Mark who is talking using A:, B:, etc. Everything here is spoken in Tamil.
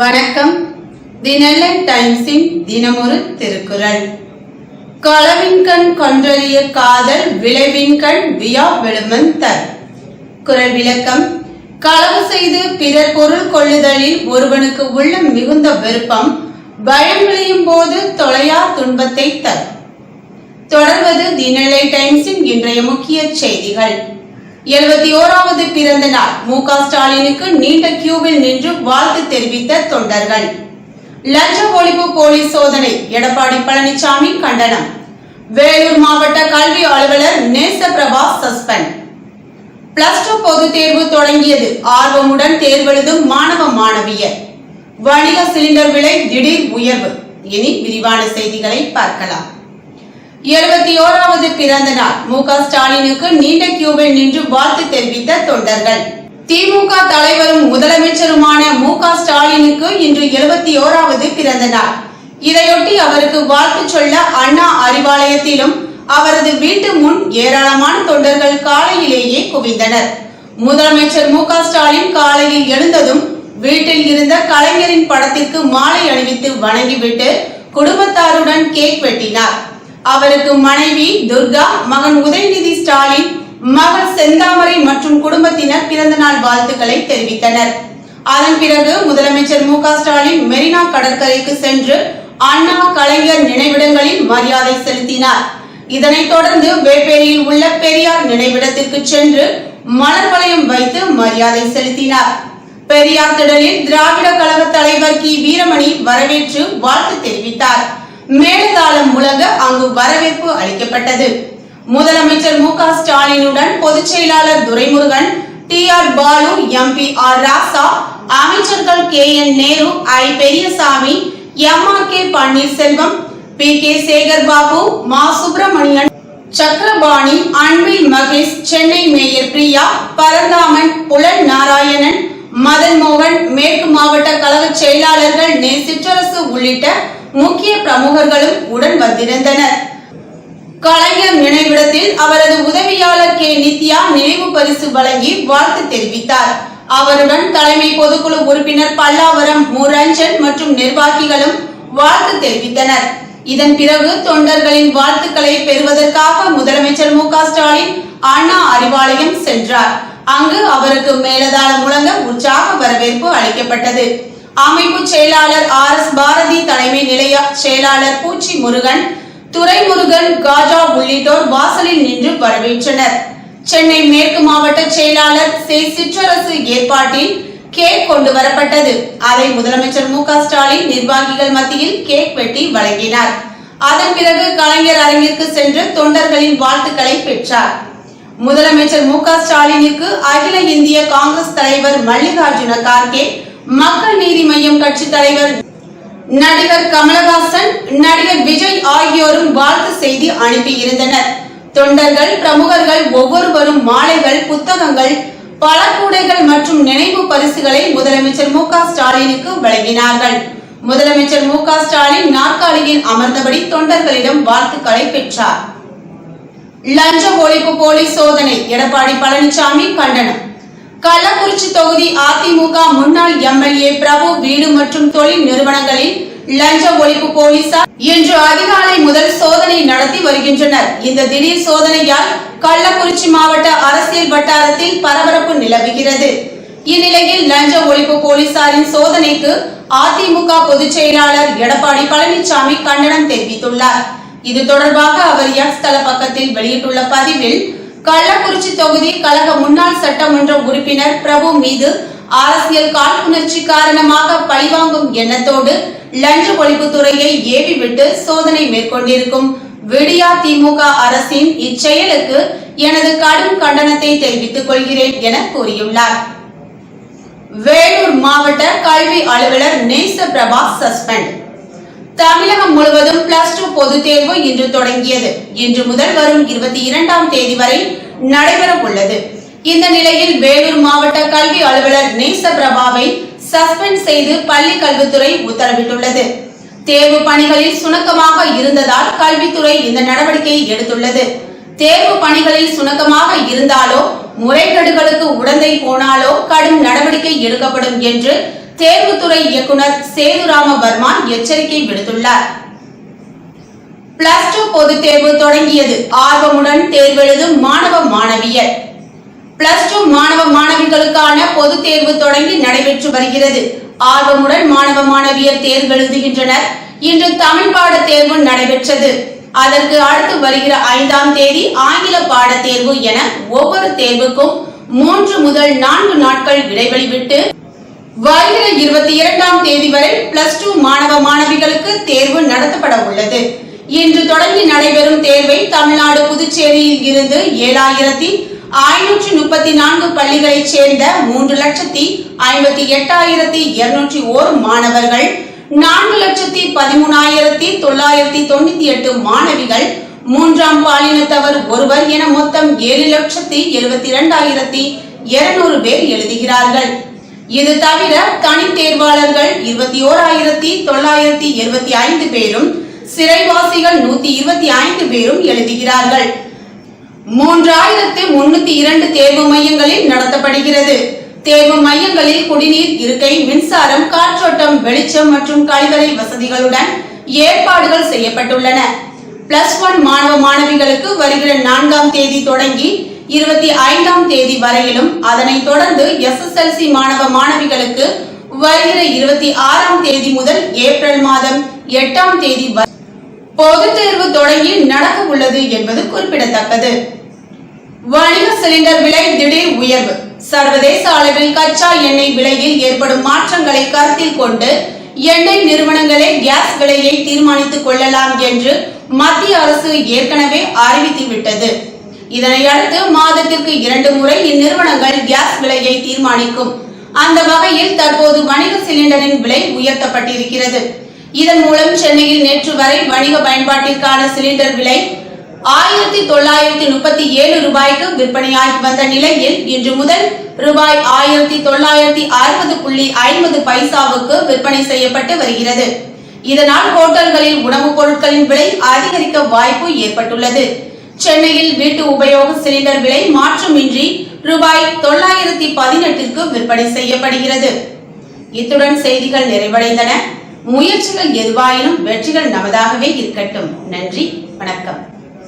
A: வணக்கம். தி நெல்லன் டைம்ஸின் தினமொரு திருக்குறள். களவின் கண் கொன்றறிய காதல் விளைவின் கண் வியா விழுமன் தர். குரல் விளக்கம். களவு செய்து பிறர் பொருள் கொள்ளுதலில் ஒருவனுக்கு உள்ள மிகுந்த விருப்பம் பயம் விளையும் போது தொலையா துன்பத்தை தர். தொடர்வது தி நெல்லை டைம்ஸின் இன்றைய முக்கிய செய்திகள். எழுபத்தி ஓராவது பிறந்த நாள். மு க ஸ்டாலினுக்கு நீண்ட கியூவில் நின்று வாழ்த்து தெரிவித்த தொண்டர்கள். லஞ்ச ஒழிப்பு போலீஸ் சோதனை. எடப்பாடி பழனிசாமி கண்டனம். வேலூர் மாவட்ட கல்வி அலுவலர் நேசபிரபா சஸ்பெண்ட். பிளஸ் டூ பொதுத் தேர்வு தொடங்கியது. ஆர்வமுடன் தேர்வெழுதும் மாணவ மாணவியர். வணிக சிலிண்டர் விலை திடீர் உயர்வு. இனி விரிவான செய்திகளை பார்க்கலாம். எழுபத்தி ஓராவது பிறந்த நாள். மு க. ஸ்டாலினுக்கு நீண்ட கியூவில் நின்று வாழ்த்து தெரிவித்த தொண்டர்கள். திமுக தலைவரும் முதலமைச்சருமான மு க. ஸ்டாலினுக்கு இன்று எழுபத்தி ஓராவது பிறந்த நாள். இதையொட்டி அவருக்கு வாழ்த்து சொல்ல அண்ணா அறிவாலயத்திலும் அவரது வீட்டு முன் ஏராளமான தொண்டர்கள் காலையிலேயே குவிந்தனர். முதலமைச்சர் மு க. ஸ்டாலின் காலையில் எழுந்ததும் வீட்டில் இருந்த கலைஞரின் படத்திற்கு மாலை அணிவித்து வணங்கிவிட்டு குடும்பத்தாருடன் கேக் வெட்டினார். அவருக்கு மனைவி துர்கா மகன் உதயநிதி ஸ்டாலின் மகள் செந்தாமரை மற்றும் குடும்பத்தினர் பிறந்த நாள் வாழ்த்துக்களை தெரிவித்தனர். அதன் பிறகு முதலமைச்சர் மு ஸ்டாலின் மெரினா கடற்கரைக்கு சென்று அண்ணா கலைஞர் நினைவிடங்களில் மரியாதை செலுத்தினார். இதனைத் தொடர்ந்து வேப்பேரியில் உள்ள பெரியார் நினைவிடத்திற்கு சென்று மலர் வளையம் வைத்து மரியாதை செலுத்தினார். பெரியார் திடலில் திராவிட கழக தலைவர் கி. வீரமணி வரவேற்று வாழ்த்து தெரிவித்தார். மேலதாளம் முழங்க அங்கு வரவேற்பு அளிக்கப்பட்டது. முதலமைச்சர் மு க ஸ்டாலினுடன் பொதுச் செயலாளர் Duraimurugan T R Baalu MP R Raja அமைச்சர்கள் K N Nehru I Periyasamy M R K Panneerselvam P K Sekar Babu மா சுப்பிரமணியன் சக்கரபாணி அன்பில் மகேஷ் சென்னை மேயர் பிரியா பரந்தாமன் புலன் நாராயணன் மதன் மோகன் மேற்கு மாவட்ட கழக செயலாளர்கள் நே சிற்றரசு உள்ளிட்ட முக்கிய பிரமுகர்களும் உடன் வந்திருந்தனர். கலைஞர் நினைவிடத்தில் அவரது உதவியாளர் கே. நித்யா நினைவு பரிசு வழங்கி வாழ்த்து தெரிவித்தார். அவருடன் தலைமை பொதுக்குழு உறுப்பினர் பல்லாவரம் முரஞ்சன் மற்றும் நிர்வாகிகளும் வாழ்த்து தெரிவித்தனர். இதன் பிறகு தொண்டர்களின் வாழ்த்துக்களை பெறுவதற்காக முதலமைச்சர் மு ஸ்டாலின் அண்ணா அறிவாலயம் சென்றார். அங்கு அவருக்கு மேலதாளம் முழங்க உற்சாக வரவேற்பு அளிக்கப்பட்டது. அமைப்பு செயலாளர் ஆர் எஸ் பாரதி தலைமை நிலைய செயலாளர் பூச்சி முருகன் துரைமுருகன் காஜா உள்ளிட்டோர் வாசலில் நின்று வரவேற்றனர். சென்னை மேற்கு மாவட்ட செயலாளர் சே. சிற்றரசு ஏற்பாட்டில் கேக் கொண்டு வரப்பட்டது. அதை முதலமைச்சர் மு. க. ஸ்டாலின் நிர்வாகிகள் மத்தியில் கேக் வெட்டி வழங்கினார். அதன் பிறகு கலைஞர் அரங்கிற்கு சென்று தொண்டர்களின் வாழ்த்துக்களை பெற்றார். முதலமைச்சர் மு. க. ஸ்டாலினுக்கு அகில இந்திய காங்கிரஸ் தலைவர் மல்லிகார்ஜுன கார்கே மக்கள் நீதி மய்யம் கட்சி தலைவர் நடிகர் கமலஹாசன் நடிகர் விஜய் ஆகியோரும் வாழ்த்து செய்தி அனுப்பியிருந்தனர் தொண்டர்கள் பிரமுகர்கள் ஒவ்வொருவரும் மாலைகள் புத்தகங்கள் பல கூடைகள் மற்றும் நினைவு பரிசுகளை முதலமைச்சர் மு ஸ்டாலினுக்கு வழங்கினார்கள். முதலமைச்சர் மு ஸ்டாலின் நாற்காலியில் அமர்ந்தபடி தொண்டர்களிடம் வாழ்த்துக்களை பெற்றார். லஞ்ச ஒழிப்பு போலீஸ் சோதனை எடப்பாடி பழனிசாமி கண்டனம். கள்ளக்குறிச்சி தொகுதி அதிமுக முன்னாள் எம்எல்ஏ பிரபு வீடு மற்றும் தொழில் நிறுவனங்களில் லஞ்ச ஒழிப்பு போலீசார் இன்று அதிகாலை முதல் சோதனை நடத்தி வருகின்றனர். இந்த திடீர் சோதனையால் கள்ளக்குறிச்சி மாவட்ட அரசியல் வட்டாரத்தில் பரபரப்பு நிலவுகிறது. இந்நிலையில் லஞ்ச ஒழிப்பு போலீசாரின் சோதனைக்கு அதிமுக பொதுச் செயலாளர் எடப்பாடி பழனிசாமி கண்டனம் தெரிவித்துள்ளார். இது தொடர்பாக அவர் எக்ஸ் தள பக்கத்தில் வெளியிட்டுள்ள பதிவில் கள்ளக்குறிச்சி தொகுதி கழக முன்னாள் சட்டமன்ற உறுப்பினர் பிரபு மீது அரசியல் காழ்ப்புணர்ச்சி காரணமாக பழிவாங்கும் எண்ணத்தோடு லஞ்ச ஒழிப்புத்துறையை ஏவி விட்டு சோதனை மேற்கொண்டிருக்கும் விடியா திமுக அரசின் இச்செயலுக்கு எனது கடும் கண்டனத்தை தெரிவித்துக் கொள்கிறேன் என கூறியுள்ளார். வேலூர் மாவட்ட கல்வி அலுவலர் நேச பிரபா சஸ்பெண்ட். தமிழகம் முழுவதும் பிளஸ் டூ பொதுத் தேர்வு இன்று தொடங்கியது. இன்று முதல் வரும் இருபத்தி இரண்டாம் தேதி வரை நடைபெற உள்ளது. இந்த நிலையில் வேலூர் மாவட்ட கல்வி அலுவலர் நேச பிரபாவை சஸ்பெண்ட் செய்து பள்ளி கல்வித்துறை உத்தரவிட்டுள்ளது. தேர்வு பணிகளில் சுணக்கமாக இருந்ததால் கல்வித்துறை இந்த நடவடிக்கையை எடுத்துள்ளது. தேர்வு பணிகளில் சுணக்கமாக இருந்தாலோ முறைகேடுகளுக்கு உடந்தை போனாலோ கடும் நடவடிக்கை எடுக்கப்படும் என்று தேர்வுத்துறை இயக்குனர் சேதுராம வர்மா எச்சரிக்கை விடுத்துள்ளார். பிளஸ் டூ பொதுத் தேர்வு தொடங்கியது ஆர்வமுடன் தேர்வெழுதும் மாணவ மாணவியர். பிளஸ் டூ மாணவ மாணவிகளுக்கான பொதுத் தேர்வு தொடங்கி நடைபெற்று வருகிறது. ஆர்வமுடன் மாணவ மாணவியர் தேர்வெழுதுகின்றனர். இன்று தமிழ் பாட தேர்வு நடைபெற்றது. அதற்கு அடுத்து வருகிற ஐந்தாம் தேதி ஆங்கில பாட தேர்வு என ஒவ்வொரு தேர்வுக்கும் மூன்று முதல் நான்கு நாட்கள் இடைவெளி விட்டு வருகிற இருபத்தி இரண்டாம் தேதி வரை பிளஸ் டூ மாணவ மாணவிகளுக்கு தேர்வு நடத்தப்பட உள்ளது. இன்று தொடங்கி நடைபெறும் தேர்வை தமிழ்நாடு புதுச்சேரியில் இருந்து ஏழாயிரத்தி ஐநூற்றி முப்பத்தி நான்கு பள்ளிகளைச் சேர்ந்த மூன்று லட்சத்தி ஐம்பத்தி எட்டாயிரத்தி இருநூற்றி ஓர் மாணவர்கள் நான்கு லட்சத்தி பதிமூணாயிரத்தி தொள்ளாயிரத்தி தொண்ணூத்தி எட்டு மாணவிகள் மூன்றாம் பாலினத்தவர் ஒருவர் என மொத்தம் ஏழு லட்சத்தி எழுபத்தி இரண்டாயிரத்தி இருநூறு பேர் எழுதுகிறார்கள். இது தவிர தனி தேர்வாளர்கள் இருபத்தி ஓராயிரத்தி தொள்ளாயிரத்தி எழுபத்தி ஐந்து பேரும் சிறைவாசிகள் நூத்தி இருபத்தி ஐந்து பேரும் எழுதுகிறார்கள். மூன்றாயிரத்து முன்னூத்தி இரண்டு தேர்வு மையங்களில் நடத்தப்படுகிறது. தேர்வு மையங்களில் குடிநீர் இருக்கை மின்சாரம் காற்றோட்டம் வெளிச்சம் மற்றும் கழிவறை வசதிகளுடன் ஏற்பாடுகள் செய்யப்பட்டுள்ளன. பிளஸ் ஒன் மாணவ மாணவிகளுக்கு வருகிற நான்காம் தேதி தொடங்கி இருபத்தி ஐந்தாம் தேதி வரையிலும் அதனைத் தொடர்ந்து எஸ்எஸ்எல்சி மாணவ மாணவிகளுக்கு வருகிற இருபத்தி ஆறாம் தேதி முதல் ஏப்ரல் மாதம் எட்டாம் தேதி பொதுத் தேர்வு தொடங்கி நடக்க உள்ளது என்பது குறிப்பிடத்தக்கது. வணிக சிலிண்டர் விலை திடீர் உயர்வு. சர்வதேச அளவில் கச்சா எண்ணெய் விலையில் ஏற்படும் மாற்றங்களை கருத்தில் கொண்டு எண்ணெய் நிறுவனங்களே கேஸ் விலையை தீர்மானித்துக் கொள்ளலாம் என்று மத்திய அரசு ஏற்கனவே அறிவித்து விட்டது. இதனை அடுத்து மாதத்திற்கு இரண்டு முறை இந்நிறுவனங்கள் கேஸ் விலையை தீர்மானிக்கும். அந்த வகையில் தற்போது வணிக சிலிண்டரின் விலை உயர்த்தப்பட்டிருக்கிறது. இதன் மூலம் சென்னையில் நேற்று வரை வணிக பயன்பாட்டிற்கான சிலிண்டர் விலை ஆயிரத்தி தொள்ளாயிரத்தி முப்பத்தி ஏழு ரூபாய்க்கு விற்பனையாகி வந்த நிலையில் இன்று முதல் ரூபாய் ஆயிரத்தி தொள்ளாயிரத்தி அறுபது புள்ளி ஐம்பது பைசாவுக்கு விற்பனை செய்யப்பட்டு வருகிறது. இதனால் ஹோட்டல்களில் உணவுப் பொருட்களின் விலை அதிகரிக்க வாய்ப்பு ஏற்பட்டுள்ளது. சென்னையில் வீட்டு உபயோக சிலிண்டர் விலை மாற்றமின்றி ரூபாய் தொள்ளாயிரத்தி பதினெட்டிற்கு விற்பனை செய்யப்படுகிறது. இத்துடன் செய்திகள் நிறைவடைந்தன. முயற்சிகள் எதுவாயினும் வெற்றிகள் நமதாகவே இருக்கட்டும். நன்றி வணக்கம்.